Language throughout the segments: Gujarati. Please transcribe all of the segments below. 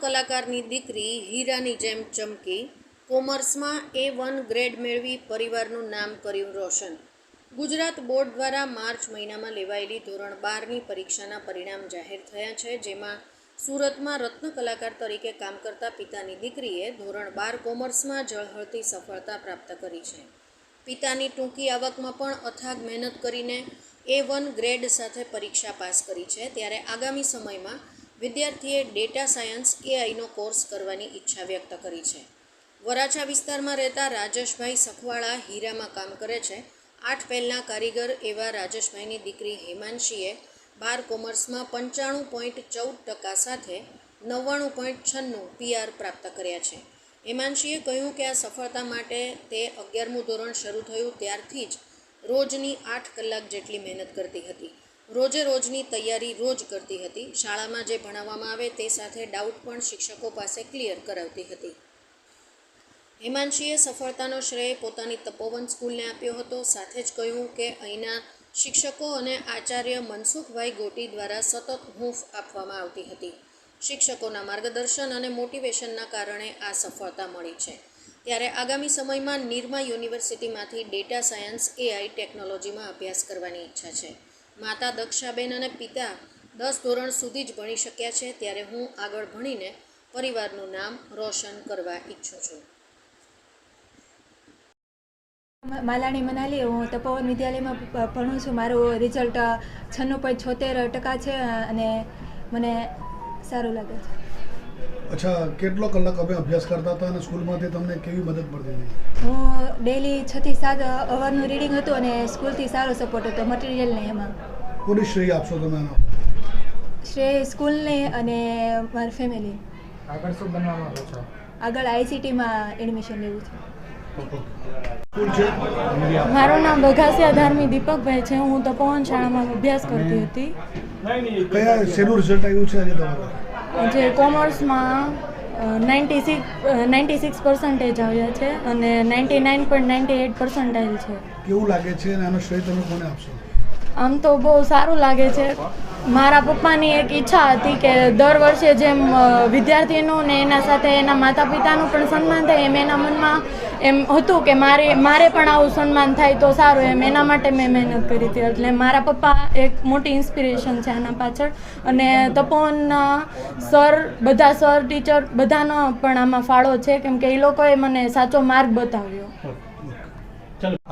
કલાકારની દીકરી હીરાની જેમ ચમકી, કોમર્સમાં એ વન ગ્રેડ મેળવી પરિવારનું નામ કર્યું રોશન. ગુજરાત બોર્ડ દ્વારા માર્ચ મહિનામાં લેવાયેલી ધોરણ બારની પરીક્ષાના પરિણામ જાહેર થયા છે, જેમાં સુરતમાં રત્ન કલાકાર તરીકે કામ કરતા પિતાની દીકરીએ ધોરણ બાર કોમર્સમાં ઝળહળતી સફળતા પ્રાપ્ત કરી છે. પિતાની ટૂંકી આવકમાં પણ અથાગ મહેનત કરીને એ વન ગ્રેડ સાથે પરીક્ષા પાસ કરી છે. ત્યારે આગામી સમયમાં વિદ્યાર્થીએ ડેટા સાયન્સ એઆઈનો કોર્સ કરવાની ઈચ્છા વ્યક્ત કરી છે. વરાછા વિસ્તારમાં રહેતા રાજેશભાઈ સખવાળા હીરામાં કામ કરે છે. આઠ પહેલના કારીગર એવા રાજેશભાઈની દીકરી હેમાંશીએ બાર કોમર્સમાં પંચાણું પોઈન્ટ ચૌદ ટકા સાથે નવ્વાણું પોઈન્ટ છન્નું પીઆર પ્રાપ્ત કર્યા છે. હેમાંશીએ કહ્યું કે આ સફળતા માટે તે અગિયારમું ધોરણ શરૂ થયું ત્યારથી જ રોજની આઠ કલાક જેટલી મહેનત કરતી હતી. રોજે રોજની તૈયારી રોજ કરતી હતી. શાળામાં જે ભણાવવામાં આવે તે સાથે ડાઉટ પણ શિક્ષકો પાસે ક્લિયર કરાવતી હતી. હિમાંશીએ સફળતાનો શ્રેય પોતાની તપોવન સ્કૂલને આપ્યો હતો. સાથે જ કહ્યું કે અહીંના શિક્ષકો અને આચાર્ય મનસુખભાઈ ગોટી દ્વારા સતત હૂંફ આપવામાં આવતી હતી. શિક્ષકોના માર્ગદર્શન અને મોટિવેશનના કારણે આ સફળતા મળી છે. ત્યારે આગામી સમયમાં નિરમા યુનિવર્સિટીમાંથી ડેટા સાયન્સ, એઆઈ ટેકનોલોજીમાં અભ્યાસ કરવાની ઈચ્છા છે. માતા દક્ષાબેન અને પિતા દસ ધોરણ સુધી જ ભણી શક્યા છે, ત્યારે હું આગળ ભણીને પરિવારનું નામ રોશન કરવા ઈચ્છું છું. માલાણી મનાલી, હું તપોવન વિદ્યાલયમાં ભણું છું. મારું રિઝલ્ટ છન્નું પોઈન્ટ છોતેર ટકા છે, અને મને સારું લાગે છે. અચ્છા કેટલો કલાક અમે અભ્યાસ કરતા હતા અને સ્કૂલમાંથી તમને કેવી મદદ મળતી હતી? હું ડેલી છથી સાત અવરનું રીડિંગ હતું અને સ્કૂલથી સારો સપોર્ટ હતો મટીરિયલને એમાં. કોની શ્રેય આપશો તમે આનો? શ્રેય સ્કૂલને અને મારી ફેમિલી. આગળ શું બનવા માંગો છો? આગળ આઈસીટીમાં એડમિશન લેવું છે. છે? મારું નામ બઘાસિયા ધાર્મી દીપકભાઈ છે. હું તપોવન શાળામાં અભ્યાસ કરતી હતી. કયા શેનું રિઝલ્ટ આવ્યું છે આજે તમારું? જે કોમર્સમાં ninety six ninety six percentage આવ્યા છે અને ninety nine point ninety eight percentile છે. કેવું લાગે છે અને આનો શ્રેય તમે કોને આપશો? આમ તો બહુ સારું લાગે છે. મારા પપ્પાની એક ઈચ્છા હતી કે દર વર્ષે જેમ વિદ્યાર્થીનું ને એના સાથે એના માતા પિતાનું પણ સન્માન થાય એમ એના મનમાં એમ હતું કે મારે મારે પણ આવું સન્માન થાય તો સારું એમ એના માટે મેં મહેનત કરી હતી. એટલે મારા પપ્પા એક મોટી ઇન્સ્પિરેશન છે આના પાછળ. અને તપોન સર બધા સર ટીચર બધાનો પણ આમાં ફાળો છે કેમ કે એ લોકોએ મને સાચો માર્ગ બતાવ્યો.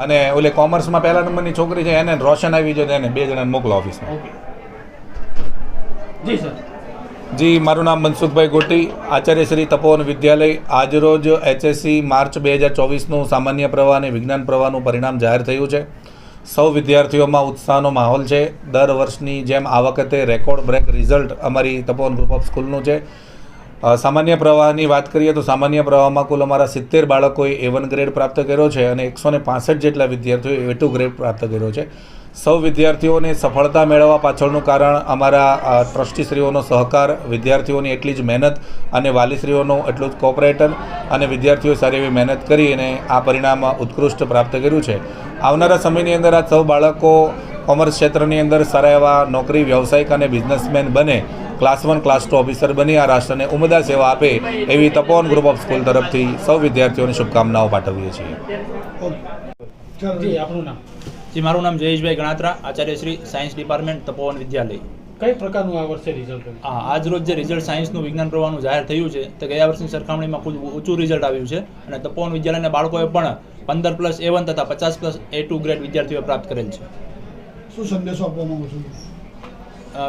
અને ઓલે કોમર્સમાં પહેલા નંબરની છોકરી છે એને રોશન આવી જોઈએ એને બે જણાને મોકલો ઓફિસમાં જી, સર. જી, મારું નામ મનસુખભાઈ ગોટી, આચાર્ય શ્રી તપોવન વિદ્યાલય. આજરોજ એચએસસી માર્ચ બે હજાર ચોવીસનું સામાન્ય પ્રવાહ અને વિજ્ઞાન પ્રવાહનું પરિણામ જાહેર થયું છે. સૌ વિદ્યાર્થીઓમાં ઉત્સાહનો માહોલ છે. દર વર્ષની જેમ આ વખતે રેકોર્ડ બ્રેક રિઝલ્ટ અમારી તપોવન ગ્રુપ ઓફ સ્કૂલનું છે. સામાન્ય પ્રવાહની વાત કરીએ તો સામાન્ય પ્રવાહમાં કુલ અમારા સિત્તેર બાળકોએ એ વન ગ્રેડ પ્રાપ્ત કર્યો છે અને એકસો ને જેટલા વિદ્યાર્થીઓએ એ ટુ ગ્રેડ પ્રાપ્ત કર્યો છે. સૌ વિદ્યાર્થીઓને સફળતા મેળવવા પાછળનું કારણ અમારા ટ્રસ્ટીશ્રીઓનો સહકાર, વિદ્યાર્થીઓની એટલી જ મહેનત અને વાલીશ્રીઓનું એટલું જ કોઓપરેશન અને વિદ્યાર્થીઓ સારી એવી મહેનત કરી અને આ પરિણામ ઉત્કૃષ્ટ પ્રાપ્ત કર્યું છે. આવનારા સમયની અંદર આ સૌ બાળકો કોમર્સ ક્ષેત્રની અંદર સારા એવા નોકરી, વ્યવસાયિક અને બિઝનેસમેન બને class one class two officer બની, આ રાષ્ટ્રને ઉમદા સેવા આપે એવી તપોવન ગ્રુપ ઓફ સ્કૂલ તરફથી સૌ વિદ્યાર્થીઓને શુભકામનાઓ પાઠવીએ છીએ. જી મારું નામ જયેશભાઈ ગણાત્રા આચાર્ય શ્રી સાયન્સ ડિપાર્ટમેન્ટ તપોવન વિદ્યાલય. કઈ પ્રકારનું આ વર્ષે રિઝલ્ટ હા આજ રોજ જે રિઝલ્ટ સાયન્સનું વિજ્ઞાન પ્રવાહનું જાહેર થયું છે તે ગયા વર્ષની સરખામણીમાં ખૂબ ઊંચું રિઝલ્ટ આવ્યું છે અને તપોવન વિદ્યાલયના બાળકોએ પણ પંદર પ્લસ એ વન તથા પચાસ પ્લસ એ ટુ ગ્રેડ વિદ્યાર્થીઓએ પ્રાપ્ત કરેલ છે. શું સંદેશો આપવા માંગુ છું?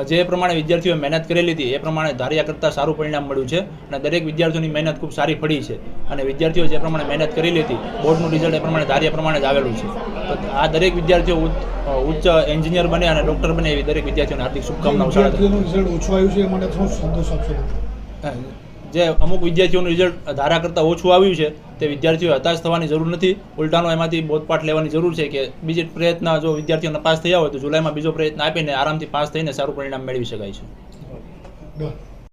જે પ્રમાણે વિદ્યાર્થીઓએ મહેનત કરેલી હતી એ પ્રમાણે ધાર્યા કરતાં સારું પરિણામ મળ્યું છે અને દરેક વિદ્યાર્થીઓની મહેનત ખૂબ સારી પડી છે અને વિદ્યાર્થીઓ જે પ્રમાણે મહેનત કરેલી હતી બોર્ડનું રિઝલ્ટ એ પ્રમાણે ધાર્યા પ્રમાણે જ આવેલું છે. તો આ દરેક વિદ્યાર્થીઓ ઉચ્ચ- એન્જિનિયર બને અને ડૉક્ટર બને એવી દરેક વિદ્યાર્થીઓને હાર્દિક શુભકામનાઓ ઓછું આવ્યું છે એ માટે સંદેશો આપશો જે અમુક વિદ્યાર્થીઓનું રિઝલ્ટ ધારા કરતાં ઓછું આવ્યું છે, તે વિદ્યાર્થીઓ હતાશ થવાની જરૂર નથી. ઉલટાનો એમાંથી બોધપાઠ લેવાની જરૂર છે કે બીજી પ્રયત્ન જો વિદ્યાર્થીઓને પાસ થયા હોય તો જુલાઈમાં બીજો પ્રયત્ન આપીને આરામથી પાસ થઈને સારું પરિણામ મેળવી શકાય છે.